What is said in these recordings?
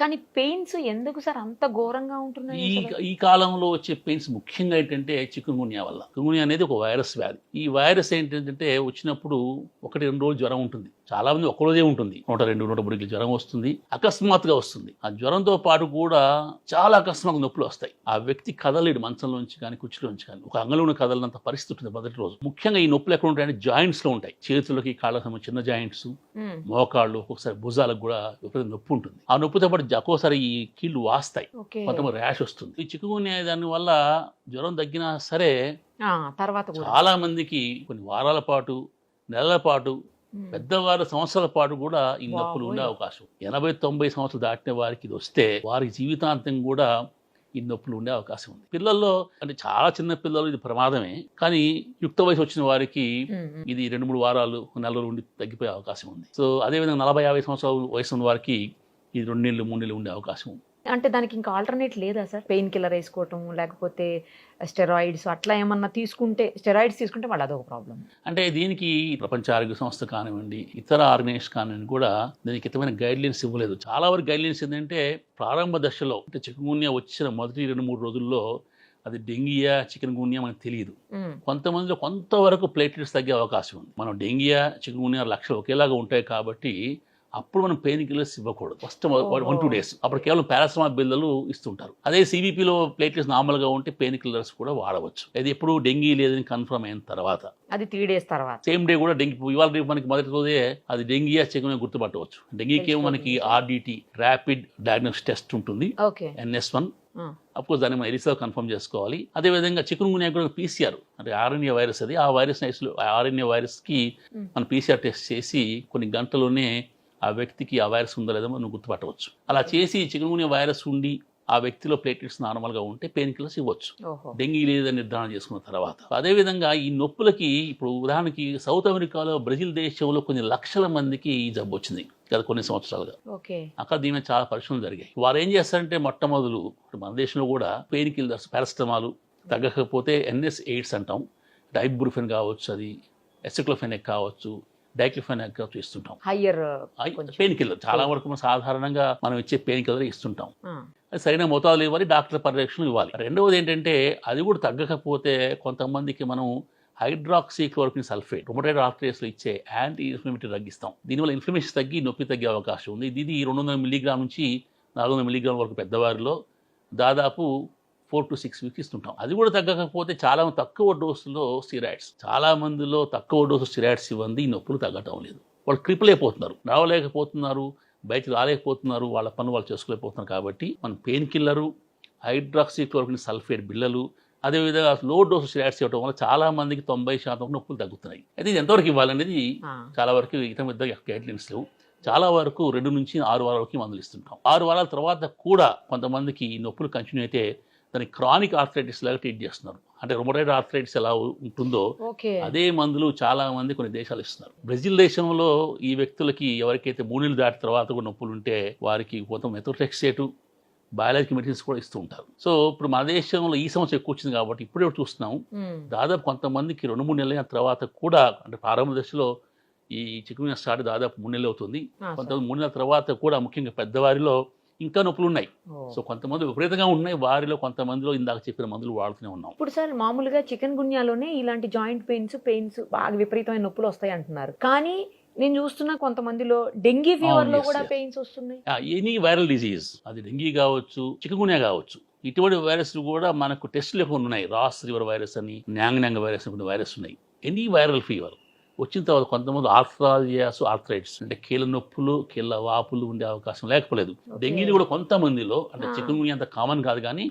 కానీ పెయిన్స్ ఎందుకు సార్ అంత ఘోరంగా ఉంటున్నాయి ఈ? ఈ కాలంలో వచ్చే పెయిన్స్ ముఖ్యంగా ఏంటంటే చికెన్ గున్యా వల్ల. చికెన్ అనేది ఒక వైరస్ వ్యాధి. ఈ వైరస్ ఏంటంటే వచ్చినప్పుడు ఒకటి రెండు రోజులు జ్వరం ఉంటుంది. చాలా మంది ఒక రోజే ఉంటుంది. నూట రెండు నూట మూడు జ్వరం వస్తుంది. అకస్మాత్తుగా వస్తుంది. ఆ జ్వరంతో పాటు కూడా చాలా అకస్మాత్తుగా నొప్పులు వస్తాయి. ఆ వ్యక్తి కదలేడు మంచంలోంచి కానీ కుర్చీలోంచి కానీ. ఒక అంగంలో కదలనంత పరిస్థితి ఉంటుంది మొదటి రోజు. ముఖ్యంగా ఈ నొప్పులు ఎక్కడ ఉంటాయంటే జాయింట్స్లో ఉంటాయి. చేతులకి సంబంధించిన చిన్న జాయింట్స్ మోకాళ్ళు ఒక్కొక్కసారి భుజాలకు కూడా విపరీత నొప్పి ఉంటుంది. ఆ నొప్పితో పాటు ఒక్కోసారి ఈ కీళ్ళు వాస్తాయి. కొంతమంది ర్యాష్ వస్తుంది. ఈ చిక్కుగున్యా దాని వల్ల జ్వరం తగ్గినా సరే తర్వాత చాలా మందికి కొన్ని వారాల పాటు నెలల పాటు పెద్దవారు సంవత్సరాల పాటు కూడా ఈ నొప్పులు ఉండే. అవకాశం. ఎనభై తొంభై సంవత్సరాలు దాటిన వారికి ఇది వస్తే వారి జీవితాంతం కూడా ఈ నొప్పులు ఉండే అవకాశం ఉంది. పిల్లల్లో అంటే చాలా చిన్న పిల్లలు ఇది ప్రమాదమే కానీ యుక్త వయసు వచ్చిన వారికి ఉమ్. ఇది రెండు మూడు వారాలు నెల రోజులు ఉండి తగ్గిపోయే అవకాశం ఉంది. సో అదేవిధంగా నలభై యాభై సంవత్సరాల వయసు ఉన్న వారికి ఇది రెండు నెలలు మూడు నెలలు ఉండే అవకాశం ఉంది. అంటే దానికి ఇంకా ఆల్టర్నేట్ లేదా సార్? పెయిన్ కిల్లర్ వేసుకోవటం లేకపోతే స్టెరాయిడ్స్ అట్లా ఏమన్నా తీసుకుంటే స్టెరాయిడ్స్ తీసుకుంటే వాళ్ళు అదొక ప్రాబ్లం అంటే దీనికి ప్రపంచ ఆరోగ్య సంస్థ కానివ్వండి ఇతర ఆర్గనైజేషన్ కానివ్వండి కూడా దీనికి హితమైన గైడ్ లైన్స్ ఇవ్వలేదు. చాలా వరకు గైడ్ లైన్స్ ఏంటంటే ప్రారంభ దశలో అంటే చికెన్ వచ్చిన మొదటి రెండు మూడు రోజుల్లో అది డెంగియా చికెన్ గున్యా మనకు తెలియదు. కొంతమందిలో కొంతవరకు ప్లేట్లెట్స్ తగ్గే అవకాశం ఉంది. మనం డెంగియా చికెన్ గున్యా లక్షలు ఒకేలాగా ఉంటాయి కాబట్టి అప్పుడు మనం పెయిన్ కిల్లర్స్ ఇవ్వకూడదు. First one two days. అప్పుడు కేవలం పారాసమాల్ బిల్లలు ఇస్తుంటారు. అదే సిబిపిలో ప్లేట్లెట్స్ నార్మల్గా ఉంటే పెయిన్ కిల్లర్స్ కూడా వాడవచ్చు. అది ఎప్పుడు డెంగీ లేదని కన్ఫర్మ్ అయిన తర్వాత. అది త్రీ డేస్ తర్వాత. సేమ్ డే కూడా డెంగీ ఇవాళ రేపు మనకి మొదటి రోజే అది డెంగియా చికెన్ గుర్తుపట్టవచ్చు. డెంగీకి ఏమో మనకి ఆర్డిటి ర్యాపిడ్ డయాగ్నోస్ టెస్ట్ ఉంటుంది. ఎన్ఎస్ వన్ అఫ్కోర్స్ దాన్ని మనం ఎలిసా కన్ఫర్మ్ చేసుకోవాలి. అదేవిధంగా చికెన్ గున్యా కూడా పీసీఆర్ అంటే ఆర్ఎన్ఏ వైరస్ అది. ఆ వైరస్ ఆర్ఎన్ఏ వైరస్కి. మనం పీసీఆర్ టెస్ట్ చేసి కొన్ని గంటలోనే ఆ వ్యక్తికి ఆ వైరస్ ఉందో లేదో మనం గుర్తుపట్టవచ్చు. అలా చేసి చికెన్ వైరస్ ఉండి ఆ వ్యక్తిలో ప్లేట్లెట్స్ నార్మల్గా ఉంటే పెయిన్ కిల్లర్స్ ఇవ్వచ్చు. డెంగీ లేదని నిర్ధారణ చేసుకున్న తర్వాత. అదేవిధంగా ఈ నొప్పులకి ఇప్పుడు ఉదాహరణకి సౌత్ అమెరికాలో బ్రెజిల్ దేశంలో కొన్ని లక్షల మందికి ఈ జబ్బు వచ్చింది గత కొన్ని సంవత్సరాలుగా. ఓకే. అక్కడ దీని మీద చాలా పరిశోధనలు జరిగాయి. వారు ఏం చేస్తారంటే మొట్టమొదలు మన దేశంలో కూడా పెయిన్ కిల్లర్స్ పారాసిటమాల్ తగ్గకపోతే ఎన్ఎస్ ఎయిడ్స్ అంటాం. డైబ్రూఫెన్ కావచ్చు అది ఎసిక్లోఫెనెక్ కావచ్చు డైక్లోఫెనెక్ ఇస్తుంటాం హయ్యర్ కొంచెం. పెయిన్ కిల్లర్ చాలా వరకు సాధారణంగా మనం ఇచ్చే పెయిన్ కిల్లర్ ఇస్తుంటాం అది సరైన మోతాదులు ఇవ్వాలి డాక్టర్ పర్యవేక్షణ ఇవ్వాలి. రెండవది ఏంటంటే అది కూడా తగ్గకపోతే కొంతమందికి మనం హైడ్రాక్సీ క్లోరోక్విన్ సల్ఫేట్ రొమటైడ్ ఆర్థరైటిస్లో ఇచ్చే యాంటీ ఇన్ఫ్లమేటరీ తగ్గిస్తాం దీనివల్ల ఇన్ఫ్లమేషన్ తగ్గి నొప్పి తగ్గే అవకాశం ఉంది. ఇది రెండు వందల మిల్లీగ్రామ్ నుంచి నాలుగు వందల మిల్లీగ్రామ్ వరకు పెద్దవారిలో దాదాపు ఫోర్ టు సిక్స్ వీక్స్ ఇస్తుంటాం. అది కూడా తగ్గకపోతే చాలా తక్కువ డోసులో స్టిరాయిడ్స్. చాలా మందిలో తక్కువ డోసు స్టిరాయిడ్స్ ఇవ్వండి ఈ నొప్పులు తగ్గటం లేదు. వాళ్ళు క్రిపుల్ అయిపోతున్నారు. రావలేకపోతున్నారు బయటకు రాలేకపోతున్నారు వాళ్ళ పనులు వాళ్ళు చేసుకోలేకపోతున్నారు కాబట్టి మనం pain killer hydroxy chloroquine sulphate బిళ్ళలు అదేవిధంగా లో డోసు స్టిరాయిడ్స్ ఇవ్వడం వల్ల చాలా మందికి తొంభై శాతం నొప్పులు తగ్గుతున్నాయి. అయితే ఇది ఎంతవరకు ఇవ్వాలనేది చాలా వరకు ఇతర మీద గైడ్ లైన్స్ లేవు. చాలా వరకు రెండు నుంచి ఆరు వారాల వరకు మందులు ఇస్తుంటాం. ఆరు వారాల తర్వాత కూడా కొంతమందికి ఈ నొప్పులు కంటిన్యూ అయితే దాన్ని క్రానిక్ ఆర్థరైటిస్ లాగా ట్రీట్ చేస్తున్నారు. అంటే రొమటైడ్ ఆర్థరైటిస్ ఎలా ఉంటుందో అదే మందులు చాలా మంది కొన్ని దేశాలు ఇస్తున్నారు. బ్రెజిల్ దేశంలో ఈ వ్యక్తులకి ఎవరికైతే మూడు నెలలు దాటిన తర్వాత కూడా నొప్పులు ఉంటే వారికి కొంత మెథోట్రెక్సేటు బయాలజికల్ మెడిసిన్స్ కూడా ఇస్తూ ఉంటారు. సో ఇప్పుడు మన దేశంలో ఈ సమస్య ఎక్కువ వచ్చింది కాబట్టి ఇప్పుడే చూస్తున్నాం. దాదాపు కొంతమందికి రెండు మూడు నెలల తర్వాత కూడా అంటే ప్రారంభ దశలో ఈ చికెన్ స్టార్ట్ దాదాపు మూడు నెలలు అవుతుంది. కొంతమంది మూడు నెలల తర్వాత కూడా ముఖ్యంగా పెద్దవారిలో ఇంకా నొప్పులు ఉన్నాయి సో కొంతమంది విపరీతంగా ఉన్నాయి. వారిలో కొంతమందిలో ఇందాక చెప్పిన మందులు వాడుతూనే ఉన్నాం. ఇప్పుడు సార్ మామూలుగా చికెన్ గున్యాలోనే ఇలాంటి జాయింట్ పెయిన్స్ పెయిన్స్ బాగా విపరీతమైన నొప్పులు వస్తాయి అంటున్నారు. కానీ నేను చూస్తున్న కొంతమందిలో డెంగీ ఫీవర్లో కూడా. పెయిన్స్ వస్తున్నాయి. ఎనీ వైరల్ డిజీజ్ అది డెంగీ కావచ్చు చికెన్గున్యా కావచ్చు ఇటువంటి వైరస్ కూడా మనకు టెస్టులు కొన్ని ఉన్నాయి. రాస్ రివర్ వైరస్ అని న్యాంగ్ న్యాంగ్ వైరస్ వైరస్ ఉన్నాయి. ఎనీ వైరల్ ఫీవర్ వచ్చిన తర్వాత కొంతమంది ఆర్థరాజియాస్ ఆర్థరైటిస్ అంటే కీళ్ళ నొప్పులు కీళ్ళ వాపులు ఉండే అవకాశం లేకపోలేదు. డెంగీలు కూడా కొంతమందిలో అంటే. చికెన్ అంత కామన్ కాదు కానీ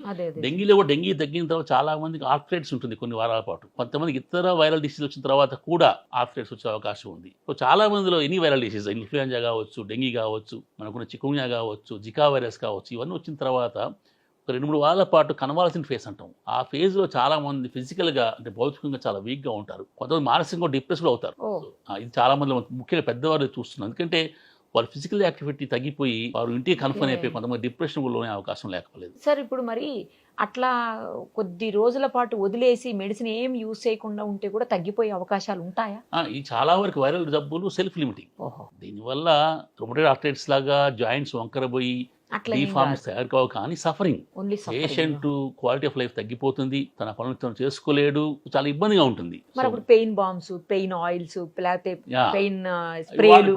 డెంగీలో కూడా డెంగీ తగ్గిన తర్వాత చాలా మందికి ఆర్థరైటిస్ ఉంటుంది కొన్ని వారాల పాటు కొంతమందికి ఇతర వైరల్ డిసీజ్ వచ్చిన తర్వాత కూడా ఆర్థరైటిస్ వచ్చే అవకాశం ఉంది సో చాలా మందిలో ఎనీ వైరల్ డిసీజ్ ఇన్ఫ్లుయెంజా కావచ్చు డెంగీ కావచ్చు మనకున్న చికున్యా కావచ్చు జికా వైరస్ కావచ్చు ఇవన్నీ వచ్చిన తర్వాత ఒక రెండు మూడు వారాల పాటు కనవాల్సిన ఫేస్ అంటాం. ఆ phase లో చాలా మంది physical గా అంటే భౌతికంగా చాలా weak గా ఉంటారు. కొంతమంది మానసికంగా డిప్రెస్ కూడా అవుతారు. ఇది చాలా మంది ముఖ్యంగా పెద్దవారు చూస్తున్నారు. ఎందుకంటే వారి ఫిజికల్ యాక్టివిటీ తగ్గిపోయి వారు ఇంటికి కన్ఫర్మ్. అయిపోయి కొంతమంది డిప్రెషన్లోనే అవకాశం లేకపోలేదు. సార్ ఇప్పుడు మరి అట్లా కొద్ది రోజుల పాటు వదిలేసి మెడిసిన్ ఏం యూజ్ చేయకుండా ఉంటే కూడా తగ్గిపోయే అవకాశాలు ఉంటాయా? ఈ చాలా వరకు వైరల్ జబ్బులు సెల్ఫ్ లిమిటింగ్. దీనివల్ల రొమటైడ్ ఆర్థరైటిస్ లాగా జాయింట్స్ వంకరబోయి డిఫార్మ్స్ తయారు కావు కానీ suffering patient quality of life తగ్గిపోతుంది తన పనులు తను చేసుకోలేడు చాలా ఇబ్బందిగా ఉంటుంది. పెయిన్ బాంబ్స్ పెయిన్ ఆయిల్స్ లేకపోతే. పెయిన్ స్ప్రేలు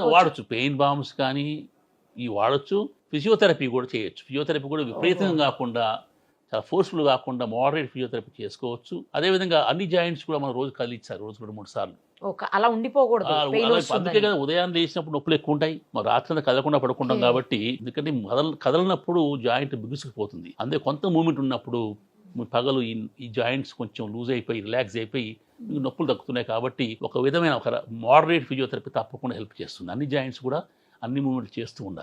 వాడచ్చు. పెయిన్ బాంబ్స్ కానీ ఇవి వాడచ్చు. ఫిజియోథెరపీ కూడా చేయొచ్చు. ఫిజియోథెరపీ కూడా విపరీతంగా కాకుండా చాలా ఫోర్స్ఫుల్ కాకుండా మోడరేట్ ఫిజియోథెరపీ చేసుకోవచ్చు. అదేవిధంగా అన్ని జాయింట్స్ కూడా మనం రోజు కదిలించాలి రోజు కూడా మూడు సార్లు. అలా ఉండిపోకూడదు. అందుకే కదా ఉదయం లేచినప్పుడు నొప్పులు ఎక్కువ ఉంటాయి. మరి రాత్రి కదలకుండా పడుకుంటాం Okay. కాబట్టి ఎందుకంటే కదల కదలనప్పుడు జాయింట్ బిగుసుకుపోతుంది. అందుకే కొంత మూమెంట్ ఉన్నప్పుడు పగలు ఈ ఈ జాయింట్స్ కొంచెం లూజ్ అయిపోయి రిలాక్స్ అయిపోయి మీకు నొప్పులు తగ్గుతున్నాయి కాబట్టి ఒక విధమైన ఒక మోడరేట్ ఫిజియోథెరపీ తప్పకుండా హెల్ప్ చేస్తుంది. అన్ని జాయింట్స్ కూడా అన్ని మూమెంట్లు చేస్తూ ఉండాలి.